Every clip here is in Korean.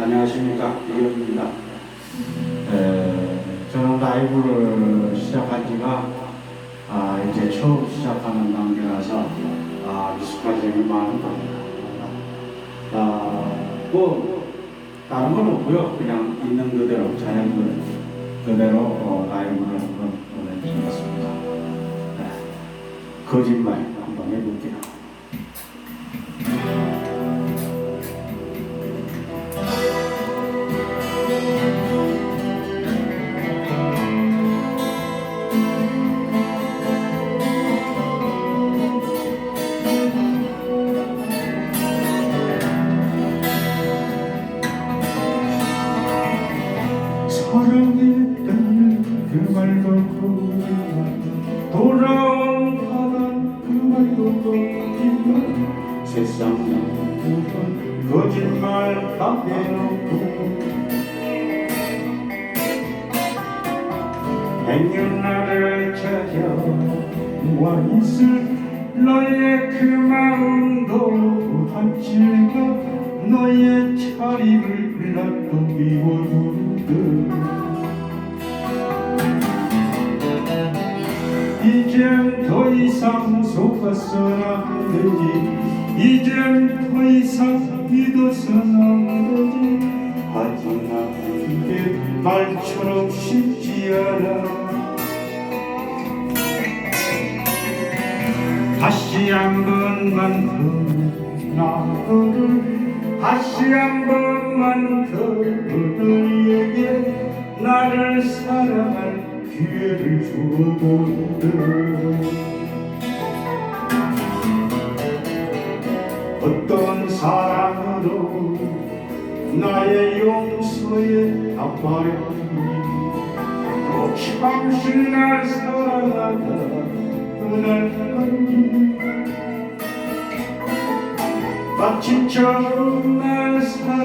안녕하십니까 이현입니다. 에, 저는 라이브를 시작한 지가 아, 이제 처음 시작하는 단계라서 아, 점이 많은 겁니다. 아, 뭐 다른 건 없고요. 그냥 있는 그대로 자연 그- 그대로 어, 라이브를 한번 보내주셨습니다. 네, 거짓말 한번 해볼게요. 말도 거짓말 돌아온 바람 그 말도 거짓말 세상 모든 거짓말 다 해놓고 행여 나를 찾아 와 있을 너의 그 마음도 한치가 너의 차림을 나도 미워두듯 더 이상 속아서는 안 되지 이젠 더 이상 믿어서는 안 되지 하지만 그게 말처럼 쉽지 않아. 다시 한 번만 더 나를 다시 한 번만 더 너에게 나를 사랑할 기회를 주어본다 어떤 사랑으로 나의 용서에 또 잠시 날 사랑하다 떠날 건지. 마치 처음 날 사랑하듯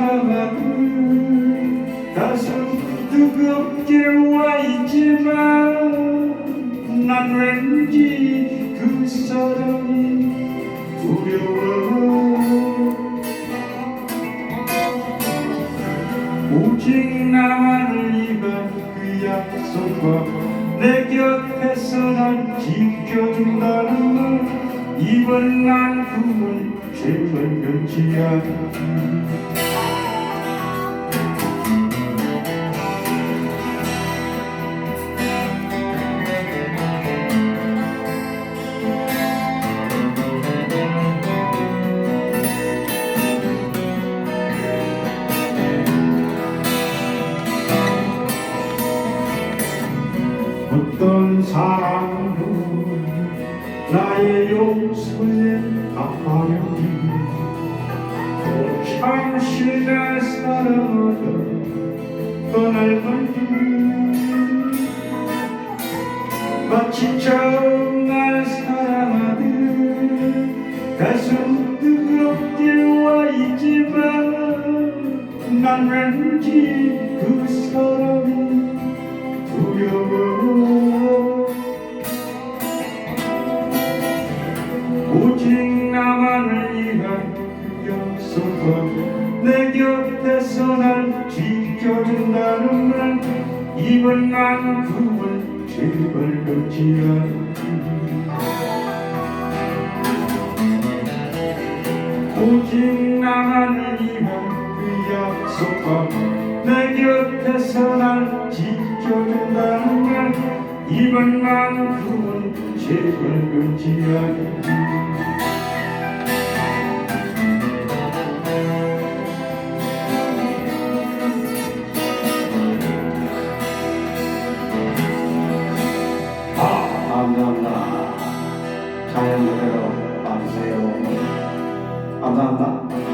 오직 나만을 위한 그 약속과 내 곁에서 날 지켜준다는 말 이번만큼은 제발 변치 않아 어떤 사랑도 나의 용서에 잠시 내 사랑하다 떠날 건지 마치 처음 날 사랑하듯 가슴 뜨겁게 와 있지만 난 왠지 그 사람이 두려워 오직 나만을 위한 그 약속과 내 곁에서 날 지켜준다는 말 이번만큼은 제발 변치 않기 오직 나만을 위한 그 약속과 내 곁에서 날 지켜준다는 말 이번만큼은 제발 변치 않기 아, 감사합니다. 감사합니다.